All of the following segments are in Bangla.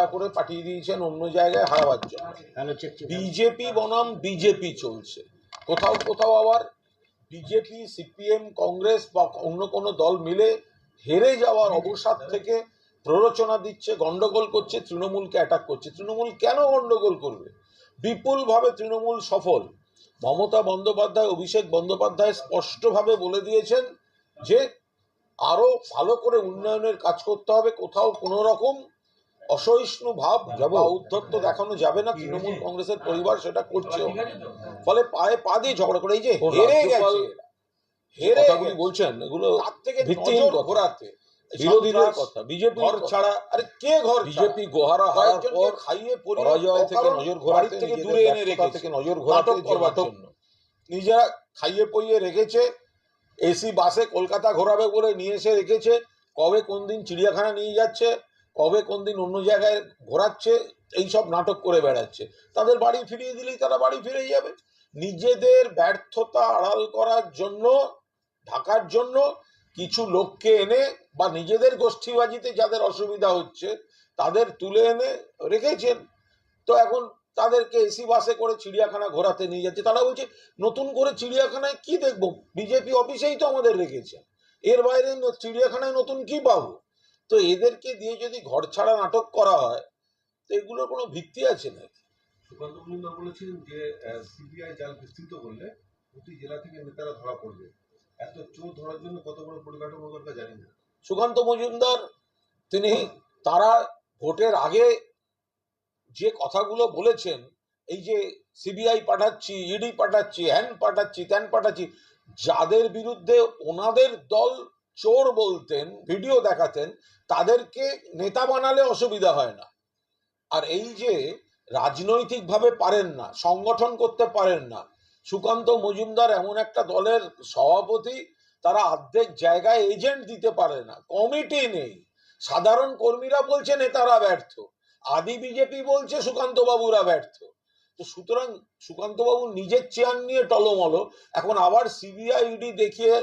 ভাড়া করে পাঠিয়ে দিয়েছেন অন্য জায়গায় হারাবার জন্য বিজেপি বনাম বিজেপি চলছে। কোথাও কোথাও আবার বিজেপি সিপিএম কংগ্রেস বা অন্য কোনো দল মিলে হেরে যাওয়ার অবসাদ থেকে প্ররোচনা দিচ্ছে গন্ডগোল করছে তৃণমূলকে অ্যাটাক করছে। তৃণমূল কেন গন্ডগোল করবে? বিপুলভাবে তৃণমূল সফল। মমতা বন্দ্যোপাধ্যায় অভিষেক বন্দ্যোপাধ্যায় স্পষ্টভাবে বলে দিয়েছেন যে আরও ভালো করে উন্নয়নের কাজ করতে হবে কোথাও কোনো রকম অসহিষ্ণু ভাব বা উদ্ধত্ত দেখানো যাবে না তৃণমূল কংগ্রেসের পরিবার সেটা করছে। ফলে পায়ে পা দিয়ে ঝগড়া করে এই যে হেরে গেছে হেরে বলছেন এগুলো থেকে ভিত্তিহীন নজর কথা। ঘোরাতে। বিরোধীদের কথা বিজেপি ঘর ছাড়া আরে কে ঘর বিজেপি গোহারা হারার পর খাইয়ে পরাজয় থেকে নজর ঘোরাতে থেকে দূরে এনে রেখেছে। থেকে নজর ঘোরাতে করবার জন্য। নিজেরা খাইয়ে পইয়ে রেখেছে। এসি বাসে কলকাতা ঘোরাবে বলে নিয়ে এসে রেখেছে। কবে কোন দিন চিড়িয়াখানা নিয়ে যাচ্ছে? কবে কোন দিন অন্য জায়গায় ঘোরাচ্ছে এইসব নাটক করে বেড়াচ্ছে। তাদের বাড়ি ফিরিয়ে দিলেই তারা বাড়ি ফিরে যাবে। নিজেদের ব্যর্থতা আড়াল করার জন্য, ঢাকার জন্য কিছু লোককে এনে বা নিজেদের গোষ্ঠীবাজিতে যাদের অসুবিধা হচ্ছে, তাদের তুলে এনে রেখেছেন। তো এখন তাদেরকে এসি বাসে করে চিড়িয়াখানা ঘোরাতে নিয়ে যাচ্ছে। তারা বলছে, নতুন করে চিড়িয়াখানায় কি দেখব? বিজেপি অফিসেই তো আমাদের রেখেছে। এর বাইরে চিড়িয়াখানায় নতুন কি পাবো? তো এদেরকে দিয়ে যদি ঘর ছাড়া নাটক করা হয় তো এগুলোর কোনো ভিত্তি আছে নাকি? সুকান্ত মজুমদার বলেছিলেন যে সিবিআই জাল বিস্তৃত করলে প্রতি জেলা থেকে নেতারা ধরা পড়বে। এত চোর ধরার জন্য কত বড় পরিকাঠামো দরকার জানি না। সুকান্ত মজুমদার তিনি তারা ভোটের আগে যে কথাগুলো বলেছেন এই যে সিবিআই পাঠাচ্ছি ইডি পাঠাচ্ছি হ্যান পাঠাচ্ছি ত্যান পাঠাচ্ছি যাদের বিরুদ্ধে ওনাদের দল চোর বলতেন, ভিডিও দেখাতেন, তাদেরকে নেতা বানালে অসুবিধা হয় না। আর এই যে রাজনৈতিকভাবে পারেন না, সংগঠন করতে পারেন না, সুকান্ত মজুমদার এমন একটা দলের সভাপতি, তারা অর্ধেক জায়গায় এজেন্ট দিতে পারে না, কমিটি নেই। সাধারণ কর্মীরা বলছে নেতারা ব্যর্থ, আদি বিজেপি বলছে সুকান্ত বাবুরা ব্যর্থ। তো সুতরাং সুকান্ত বাবু নিজের চেয়ার নিয়ে টলমল, এখন আবার সিবিআই ইডি দেখিয়ে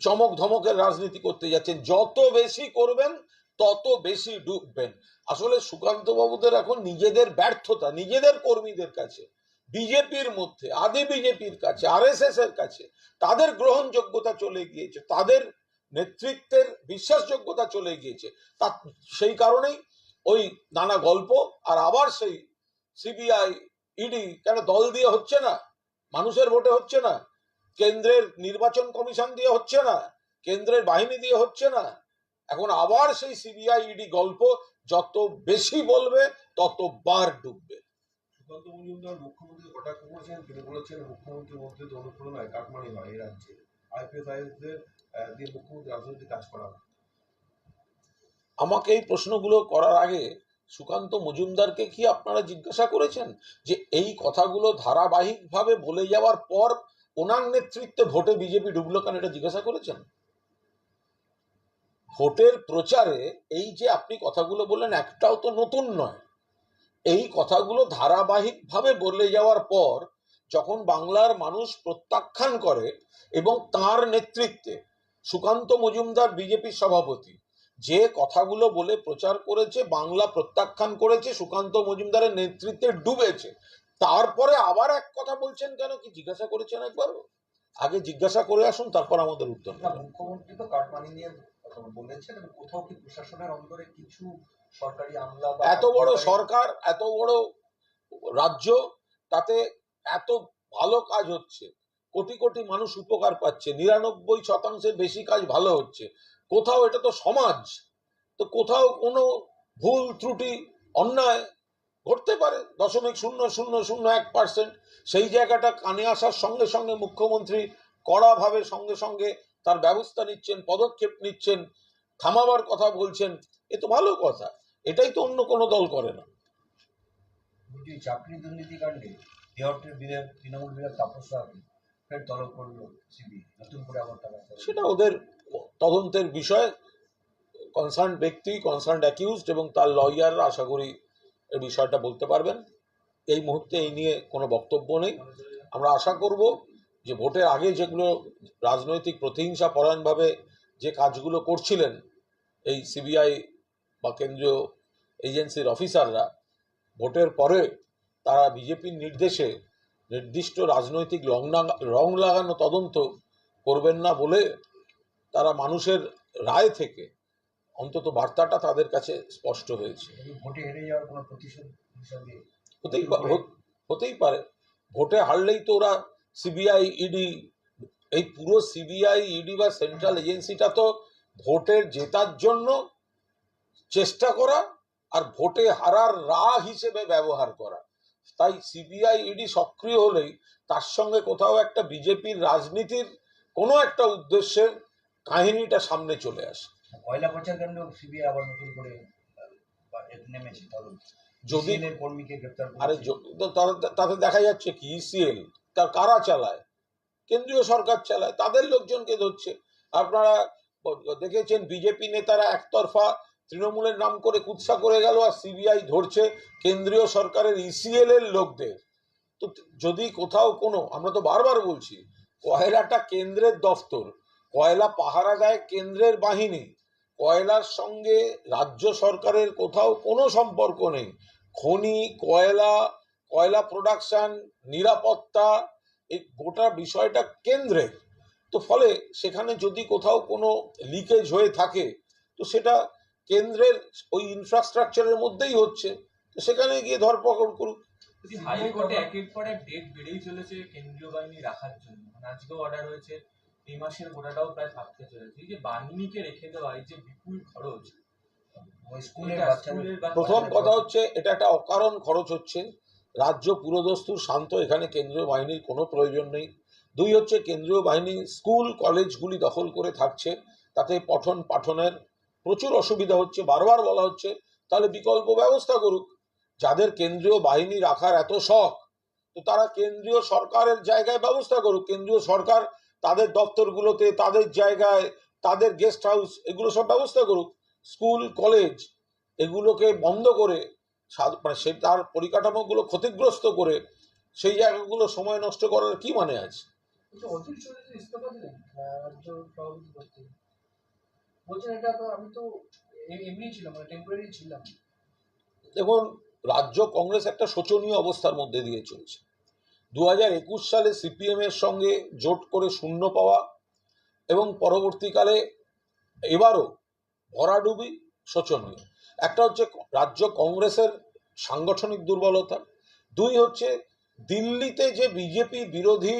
চমক ধমকের রাজনীতি করতে যাচ্ছেন। যত বেশি করবেন, তত বেশি ডুববেন। আসলে সুকান্ত বাবুদের এখন নিজেদের ব্যর্থতা, নিজেদের কর্মীদের কাছে, বিজেপির মধ্যে, আদি বিজেপির কাছে আরএসএস এর কাছে, তাদের গ্রহণযোগ্যতা চলে গিয়েছে, তাদের নেতৃত্বের বিশ্বাসযোগ্যতা চলে গিয়েছে। তা সেই কারণেই ওই নানা গল্প আর আবার সেই সিবিআই, ইডি, কেন দল দিয়ে হচ্ছে না? মানুষের ভোটে হচ্ছে না? কেন্দ্রের নির্বাচন কমিশন দিয়ে হচ্ছে না কেন্দ্রের বাহিনী দিয়ে হচ্ছে না। এখন আবার সেই সিবিআই ইডি গল্প যত বেশি বলবে তত বার ডুববে। সুকান্ত মজুমদার মুখ্যমন্ত্রী কটাক্ষ করেছেন তিনি বলেছেন মুখ্যমন্ত্রীর মধ্যে অনুপ্রেরণায় কাটমানি হয় এই রাজ্যে। আইপিএস আইএসদের দিয়ে মুখ্যমন্ত্রী রাজনৈতিক কাজ করা আমাকে এই প্রশ্নগুলো করার আগে সুকান্ত মজুমদারকে কি আপনারা জিজ্ঞাসা করেছেন যে এই কথাগুলো ধারাবাহিকভাবে বলে যাওয়ার পর ওনার নেতৃত্বে ভোটে বিজেপি ডুবলো কেন এটা জিজ্ঞাসা করেছেন? ভোটের প্রচারে এই যে আপনি কথাগুলো বললেন, একটাও তো নতুন নয়। এই কথাগুলো ধারাবাহিকভাবে বলে যাওয়ার পর যখন বাংলার মানুষ প্রত্যাখ্যান করে এবং তার নেতৃত্বে সুকান্ত মজুমদার বিজেপির সভাপতি যে কথাগুলো বলে প্রচার করেছে, বাংলা প্রত্যাখ্যান করেছে, সুকান্ত মজুমদারের নেতৃত্বে ডুবেছে তারপরে আবার এক কথা বলছেন কেন কি জিজ্ঞাসা করেছেন একবার? আগে জিজ্ঞাসা করে আসুন তারপর আমাদের উত্তর মুখ্যমন্ত্রী তো কাটমানি নিয়ে বলেছেন কোথাও কি প্রশাসনের অন্তরে কিছু সরকারি আমলা এত বড় সরকার এত বড় রাজ্য তাতে এত ভালো কাজ হচ্ছে। কোটি কোটি মানুষ উপকার পাচ্ছে নিরানব্বই শতাংশের বেশি কাজ ভালো হচ্ছে। কোথাও এটা তো সমাজ তো কোথাও কোনো ভুল ত্রুটি অন্যায় ঘটতে পারে। দশমিক শূন্য শূন্য শূন্য এক পার্সেন্ট সেই জায়গাটা কানে আসার সঙ্গে সঙ্গে মুখ্যমন্ত্রী কড়াভাবে সঙ্গে সঙ্গে তার ব্যবস্থা নিচ্ছেন পদক্ষেপ নিচ্ছেন থামাবার কথা বলছেন। এ তো ভালো কথা। এটাই তো অন্য কোনো দল করে না। চাকরি বিধায়ক তৃণমূল বিধায়ক তাপস ফের তলব করল নতুন করে আবার সেটা ওদের তদন্তের বিষয়। কনসার্ন ব্যক্তি কনসার্ন অ্যাকিউজড এবং তার লয়াররা আশা করি এই বিষয়টা বলতে পারবেন। এই মুহূর্তে এই নিয়ে কোনো বক্তব্য নেই। আমরা আশা করব যে ভোটের আগে যেগুলো রাজনৈতিক প্রতিহিংসা পরায়ণভাবে যে কাজগুলো করছিলেন এই সিবিআই বা কেন্দ্রীয় এজেন্সির অফিসাররা, ভোটের পরে তারা বিজেপির নির্দেশে নির্দিষ্ট রাজনৈতিক রং রং লাগানো তদন্ত করবেন না বলে তারা মানুষের রায় থেকে অন্তত বার্তাটা তাদের কাছে স্পষ্ট হয়েছে। হতেই পারে। ভোটে হারলেই তো ওরা সিবিআই ইডি এই পুরো সিবিআই ইডি বা সেন্ট্রাল এজেন্সিটা তো ভোটের জেতার জন্য চেষ্টা করা আর ভোটে হারার রা হিসেবে ব্যবহার করা। তাই সিবিআই ইডি সক্রিয় হলেই তার সঙ্গে কোথাও একটা বিজেপির রাজনীতির কোনো একটা উদ্দেশ্যের কাহিনীটা সামনে চলে আসে। কয়লা পাচার কাণ্ড সিবিআই আবার নতুন করে নেমেছে তদন্ত যদি কর্মীকে গ্রেপ্তার আরে তাতে- তাতে দেখা যাচ্ছে কি? ইসিএল তার কারা চালায়? কেন্দ্রীয় সরকার চালায় তাদের লোকজনকে ধরছে। আপনারা দেখেছেন বিজেপি নেতারা একতরফা তৃণমূলের নাম করে কুৎসা করে গেল আর সিবিআই ধরছে কেন্দ্রীয় সরকারের ইসিএল এর লোকদের। তো যদি কোথাও কোনো আমরা তো বারবার বলছি কয়লাটা কেন্দ্রের দফতর কয়লা পাহারা দেয় কেন্দ্রের বাহিনী কয়লার সঙ্গে রাজ্য সরকারের কোথাও কোনো সম্পর্ক নেই। খনি, কয়লা কয়লা প্রোডাকশন নিরাপত্তা, এই গোটা বিষয়টা কেন্দ্রের তো ফলে সেখানে যদি কোথাও কোনো লিকেজ হয়ে থাকে, তো সেটা কেন্দ্রের ওই ইনফ্রাস্ট্রাকচারের মধ্যেই হচ্ছে। তো সেখানে গিয়ে ধরপকড় করুক। হাইকোর্টে একের পর এক ডেট বেড়েই চলেছে কেন্দ্রীয় বাহিনী রাখার জন্য। মানে আজকেও অর্ডার হয়েছে। এই মাসের গোটাটাও প্রায় থাকতে চলেছে এই যে বাহিনীকে রেখে দেওয়া এই যে বিপুল খরচ প্রথম কথা হচ্ছে এটা একটা অকারণ খরচ হচ্ছে। রাজ্য পুরোদস্তুর শান্ত এখানে কেন্দ্রীয় বাহিনীর কোনো প্রয়োজন নেই। দুই হচ্ছে কেন্দ্রীয় বাহিনী স্কুল কলেজগুলি দখল করে থাকছে। তাতে পঠন পাঠনের প্রচুর অসুবিধা হচ্ছে। বারবার বলা হচ্ছে তাহলে বিকল্প ব্যবস্থা করুক। যাদের কেন্দ্রীয় বাহিনী রাখার এত শখ তো তারা কেন্দ্রীয় সরকারের জায়গায় ব্যবস্থা করুক। কেন্দ্রীয় সরকার তাদের দপ্তরগুলোতে তাদের জায়গায় তাদের গেস্ট হাউস এগুলো সব ব্যবস্থা করুক। স্কুল কলেজ এগুলোকে বন্ধ করে মানে সে তার পরিকাঠামোগুলো ক্ষতিগ্রস্ত করে সেই জায়গাগুলো সময় নষ্ট করার কি মানে আছে? ছিলাম মানে দেখুন রাজ্য কংগ্রেস একটা শোচনীয় অবস্থার মধ্যে দিয়ে চলছে। দু একুশ সালে সিপিএম এর সঙ্গে জোট করে শূন্য পাওয়া এবং পরবর্তীকালে এবারও ভরাডুবি শোচনীয়। একটা হচ্ছে রাজ্য কংগ্রেসের সাংগঠনিক দুর্বলতা, দুই হচ্ছে দিল্লিতে যে বিজেপি বিরোধী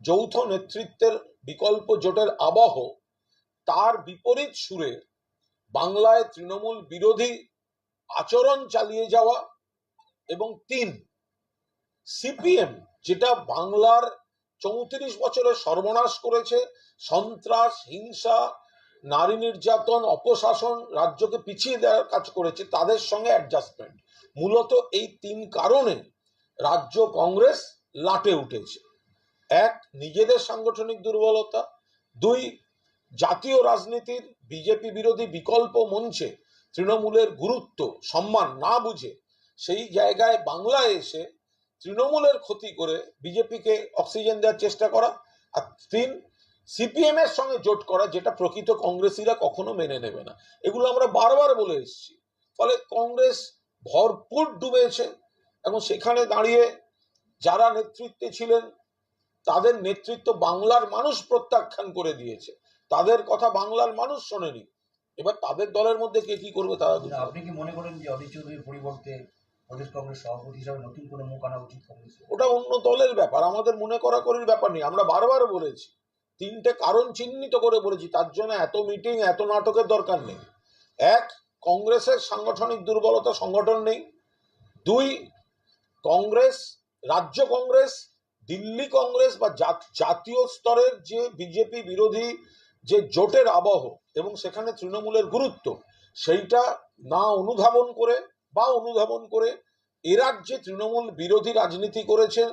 যৌথ নেতৃত্বের বিকল্প জোটের আবহ, তার বিপরীত সুরে বাংলায় তৃণমূল বিরোধী আচরণ চালিয়ে যাওয়া এবং তিন সিপিএম যেটা বাংলার চৌত্রিশ বছরের সর্বনাশ করেছে, সন্ত্রাস, হিংসা, নারী নির্যাতন, অপশাসন রাজ্যকে পিছিয়ে দেওয়ার কাজ করেছে, তাদের সঙ্গে অ্যাডজাস্টমেন্ট মূলত এই তিন কারণে রাজ্য কংগ্রেস লাটে উঠেছে। এক, নিজেদের সাংগঠনিক দুর্বলতা। দুই, জাতীয় রাজনীতির বিজেপি বিরোধী বিকল্প মঞ্চে তৃণমূলের গুরুত্ব, সম্মান না বুঝে সেই জায়গায় বাংলায় এসে তৃণমূলের ক্ষতি করে বিজেপিকে অক্সিজেন দেওয়ার চেষ্টা করা আর তিন সিপিএম এর সঙ্গে জোট করা যেটা প্রকৃত কংগ্রেসীরা কখনো মেনে নেবে না। এগুলো আমরা বারবার বলে এসেছি। ফলে কংগ্রেস ভরপুর ডুবেছে এবং সেখানে দাঁড়িয়ে যারা নেতৃত্বে ছিলেন তাদের নেতৃত্ব বাংলার মানুষ প্রত্যাখ্যান করে দিয়েছে। তাদের কথা বাংলার মানুষ শোনেনি। এবার তাদের দলের মধ্যে কে কি করবে তারা আপনি কি মনে করেন যে অধীর চৌধুরীর পরিবর্তে প্রদেশ কংগ্রেস সভাপতি হিসাবে নতুন কোনো মুখ আনা উচিত ওটা অন্য দলের ব্যাপার, আমাদের মনে করা করির ব্যাপার নেই। আমরা বারবার বলেছি, তিনটে কারণ চিহ্নিত করে বলেছি, তার জন্য এত মিটিং এত নাটকের দরকার নেই। এক, কংগ্রেসের সাংগঠনিক দুর্বলতা সংগঠন নেই। দুই, কংগ্রেস, রাজ্য কংগ্রেস, দিল্লি কংগ্রেস বা জাতীয় স্তরের যে বিজেপি বিরোধী যে জোটের আবহ এবং সেখানে তৃণমূলের গুরুত্ব, সেইটা না অনুধাবন করে বা অনুধাবন করে এ রাজ্যে তৃণমূল বিরোধী রাজনীতি করেছে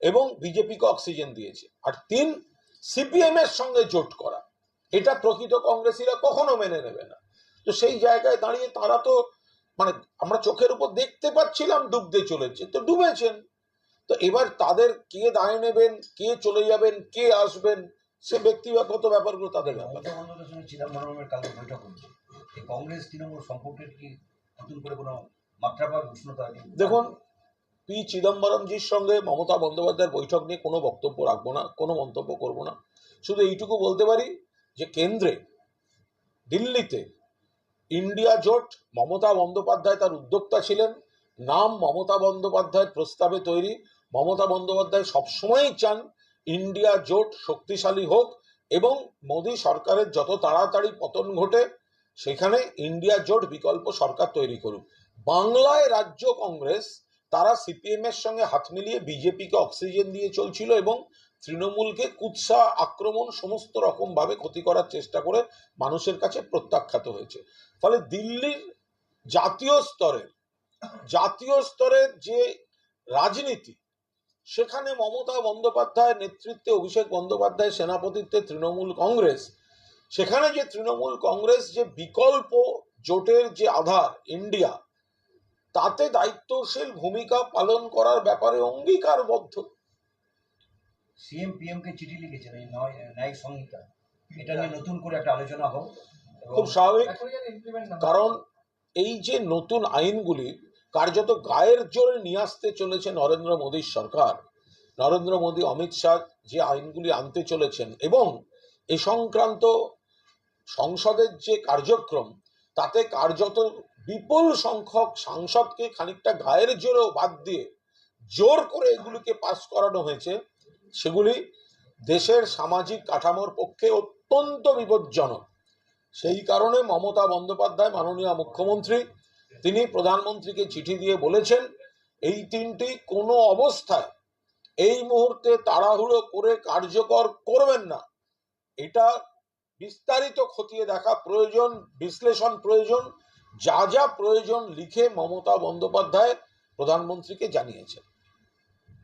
এবং বিজেপিকে অক্সিজেন দিয়েছে। আর তিন, সিপিএম এর সঙ্গে জোট করা। এটা প্রকৃত কংগ্রেসীরা কখনো মেনে নেবে না। তো সেই জায়গায় দাঁড়িয়ে তারা তো মানে আমরা চোখের উপর দেখতে পাচ্ছিলাম ডুবতে চলেছে, তো ডুবেছেন। তো এবার তাদের কে দায় নেবেন, কে চলে যাবেন, কে আসবেন, সে ব্যক্তিগত ব্যাপারগুলো তাদের ব্যাপার। চিদম্বরমের কালকে বৈঠক কংগ্রেস তৃণমূল সম্পর্কের কি নতুন করে কোনো দেখুন পি চিদম্বরমজির সঙ্গে মমতা বন্দ্যোপাধ্যায়ের বৈঠক নিয়ে কোনো বক্তব্য রাখব না কোনো মন্তব্য করব না। শুধু এইটুকু বলতে পারি যে কেন্দ্রে দিল্লিতে ইন্ডিয়া জোট মমতা বন্দ্যোপাধ্যায় তার উদ্যোক্তা ছিলেন। নাম মমতা বন্দ্যোপাধ্যায়ের প্রস্তাবে তৈরি। মমতা বন্দ্যোপাধ্যায় সবসময়ই চান ইন্ডিয়া জোট শক্তিশালী হোক এবং মোদী সরকারের যত তাড়াতাড়ি পতন ঘটে সেখানে ইন্ডিয়া জোট বিকল্প সরকার তৈরি করুক। বাংলায় রাজ্য কংগ্রেস, তারা সিপিএম এর সঙ্গে হাত মিলিয়ে বিজেপিকে অক্সিজেন দিয়ে চলছিল এবং তৃণমূলকে কুৎসা, আক্রমণ সমস্ত রকম ভাবে ক্ষতি করার চেষ্টা করে মানুষের কাছে প্রত্যাখ্যাত হয়েছে। ফলে দিল্লির জাতীয় স্তরের জাতীয় স্তরের যে রাজনীতি, সেখানে মমতা বন্দ্যোপাধ্যায়ের নেতৃত্বে, অভিষেক বন্দ্যোপাধ্যায় সেনাপতিত্বে তৃণমূল কংগ্রেস, সেখানে যে তৃণমূল কংগ্রেস যে বিকল্প জোটের যে আধার, ইন্ডিয়া তাতে দায়িত্বশীল ভূমিকা পালন করার ব্যাপারে অঙ্গীকারবদ্ধ। সিএম পিএম কে চিঠি লিখেছেন এই নয় ন্যায়িক সংহিতা। এটা নিয়ে নতুন করে একটা আলোচনা হোক খুব স্বাভাবিক কারণ এই যে নতুন আইনগুলি কার্যত গায়ের জোরে নিয়ে আসতে চলেছে নরেন্দ্র মোদীর সরকার নরেন্দ্র মোদী অমিত শাহ যে আইনগুলি আনতে চলেছেন এবং এ সংক্রান্ত সংসদের যে কার্যক্রম তাতে কার্যত বিপুল সংখ্যক সাংসদকে খানিকটা গায়ের জোরেও বাদ দিয়ে জোর করে এগুলিকে পাস করানো হয়েছে। সেগুলি দেশের সামাজিক কাঠামোর পক্ষে অত্যন্ত বিপজ্জনক। সেই কারণে মমতা বন্দ্যোপাধ্যায়, মাননীয় মুখ্যমন্ত্রী, তিনি প্রধানমন্ত্রীকে চিঠি দিয়ে বলেছেন, এই তিনটি কোনো অবস্থায় এই মুহূর্তে তাড়াহুড়ো করে কার্যকর করবেন না। এটা বিস্তারিত খতিয়ে দেখা প্রয়োজন, বিশ্লেষণ প্রয়োজন যা যা প্রয়োজন লিখে মমতা বন্দ্যোপাধ্যায় প্রধানমন্ত্রীকে জানিয়েছেন।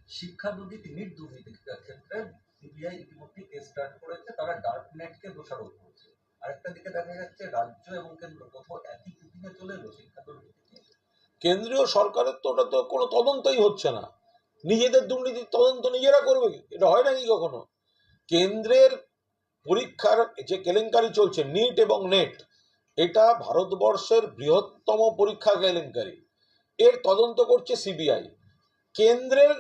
শিক্ষা দুর্নীতি নিট দুর্নীতির ক্ষেত্রে সিবিআই ইতিমধ্যে কেস স্টার্ট করেছে তারা ডার্ক নেটকে দোষারোপ করছে। আরেকটা দিকে দেখা যাচ্ছে রাজ্য এবং কেন্দ্র কোথাও একই কুকিংয়ে চলে এলো শিক্ষা দুর্নীতি কেন্দ্রীয় সরকারের তো ওটা তো কোনো তদন্তই হচ্ছে না। নিজেদের দুর্নীতির তদন্ত নিজেরা করবে? এটা হয় নাকি কখনো? কেন্দ্রের পরীক্ষার যে কেলেঙ্কারি চলছে নিট এবং নেট এটা ভারতবর্ষের বৃহত্তম পরীক্ষা কেলেঙ্কারি। এর তদন্ত করছে সিবিআই। কেন্দ্রের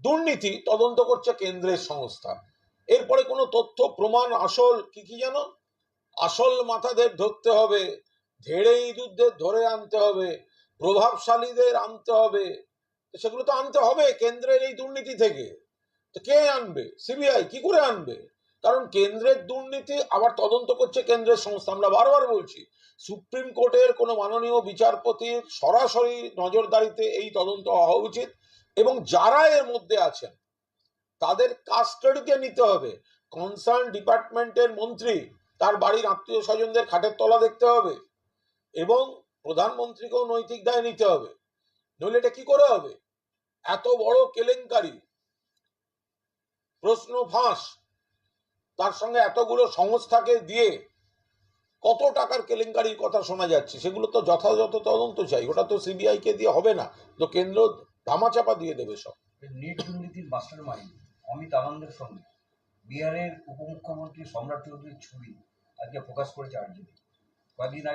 দুর্নীতি তদন্ত করছে কেন্দ্রের সংস্থা। এরপরে কোনো তথ্য, প্রমাণ, আসল কি কি জানো? আসল মাথাদের ধরতে হবে ধেড়ে ইঁদুরদের ধরে আনতে হবে, প্রভাবশালীদের আনতে হবে। সেগুলো তো আনতে হবে কেন্দ্রের এই দুর্নীতি থেকে। তো কে আনবে? সিবিআই কি করে আনবে? কারণ কেন্দ্রের দুর্নীতি আবার তদন্ত করছে কেন্দ্রের সংস্থা। আমরা বারবার বলছি, সুপ্রিম কোর্টের কোনো মাননীয় বিচারপতির সরাসরি নজরদারিতে এই তদন্ত হওয়া উচিত এবং যারা এর মধ্যে আছেন, তাদের কাস্টাডিতে নিতে হবে। কনসার্ন ডিপার্টমেন্টের মন্ত্রী, তার বাড়ির আত্মীয় স্বজনদের খাটের তলা দেখতে হবে এবং প্রধানমন্ত্রীকেও নৈতিক দায় নিতে হবে। নইলে এটা কি করে হবে? এত বড় কেলেঙ্কারি। প্রশ্ন ফাঁস। তার সঙ্গে এতগুলো সংস্থাকে দিয়ে কত টাকার কেলেঙ্কারির কথা শোনা যাচ্ছে? সেগুলো তো যথাযথ তদন্ত চাই। ওটা তো সিবিআই কে দিয়ে হবে না। তো কেন্দ্র ধামাচাপা দিয়ে দেবে সব। নিট দুর্নীতির মাস্টার মাইন্ড অমিত আনন্দের সঙ্গে বিহারের উপমুখ্যমন্ত্রী সম্রাট চৌধুরীর ছবি আজকে প্রকাশ করেছে আর্জেন্টিনা কয়েকদিন আগে